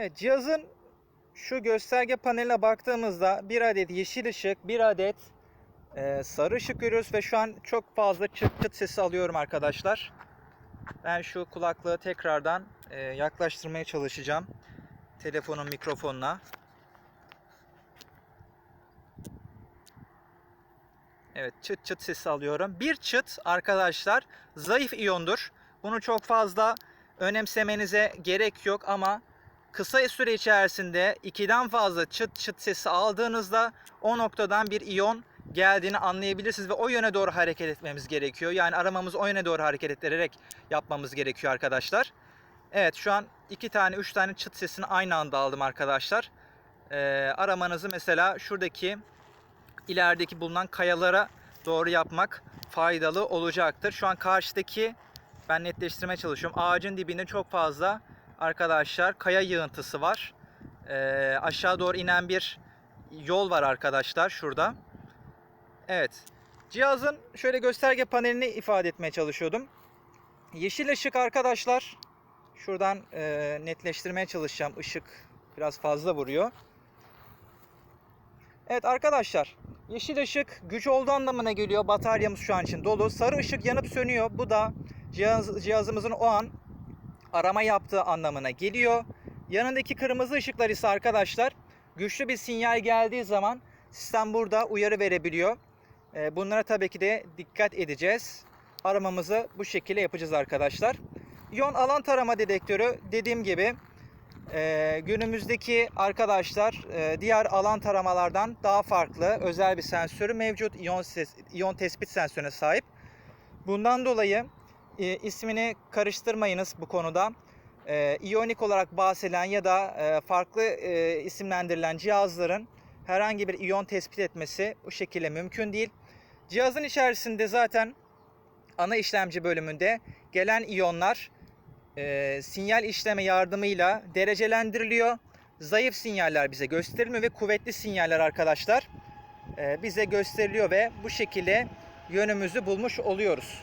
Evet cihazın şu gösterge paneline baktığımızda bir adet yeşil ışık, bir adet e, sarı ışık görüyoruz ve şu an çok fazla çıt çıt sesi alıyorum arkadaşlar. Ben şu kulaklığı tekrardan e, yaklaştırmaya çalışacağım telefonun mikrofonuna. Evet çıt çıt sesi alıyorum. Bir çıt arkadaşlar zayıf iyondur. Bunu çok fazla önemsemenize gerek yok ama kısa süre içerisinde 2'den fazla çıt çıt sesi aldığınızda o noktadan bir iyon geldiğini anlayabilirsiniz ve o yöne doğru hareket etmemiz gerekiyor. Yani aramamızı o yöne doğru hareket ettirerek yapmamız gerekiyor arkadaşlar. Evet şu an iki tane üç tane çıt sesini aynı anda aldım arkadaşlar. Ee, aramanızı mesela şuradaki ilerideki bulunan kayalara doğru yapmak faydalı olacaktır. Şu an karşıdaki ben netleştirmeye çalışıyorum. Ağacın dibinde çok fazla arkadaşlar kaya yığıntısı var. Ee, aşağı doğru inen bir yol var arkadaşlar şurada. Evet. Cihazın şöyle gösterge panelini ifade etmeye çalışıyordum. Yeşil ışık arkadaşlar. Şuradan e, netleştirmeye çalışacağım. Işık biraz fazla vuruyor. Evet arkadaşlar. Yeşil ışık güç olduğu anlamına geliyor. Bataryamız şu an için dolu. Sarı ışık yanıp sönüyor. Bu da cihaz, cihazımızın o an arama yaptığı anlamına geliyor. Yanındaki kırmızı ışıklar ise arkadaşlar güçlü bir sinyal geldiği zaman sistem burada uyarı verebiliyor. Ee, Bunlara tabii ki de dikkat edeceğiz. Aramamızı bu şekilde yapacağız arkadaşlar. İyon alan tarama dedektörü dediğim gibi e, günümüzdeki arkadaşlar e, diğer alan taramalardan daha farklı özel bir sensörü mevcut. İyon, ses, iyon tespit sensörüne sahip. Bundan dolayı e, ismini karıştırmayınız bu konuda. E, iyonik olarak bahsedilen ya da e, farklı e, isimlendirilen cihazların herhangi bir iyon tespit etmesi bu şekilde mümkün değil. Cihazın içerisinde zaten ana işlemci bölümünde gelen iyonlar e, sinyal işleme yardımıyla derecelendiriliyor. Zayıf sinyaller bize gösterilmiyor ve kuvvetli sinyaller arkadaşlar e, bize gösteriliyor ve bu şekilde yönümüzü bulmuş oluyoruz.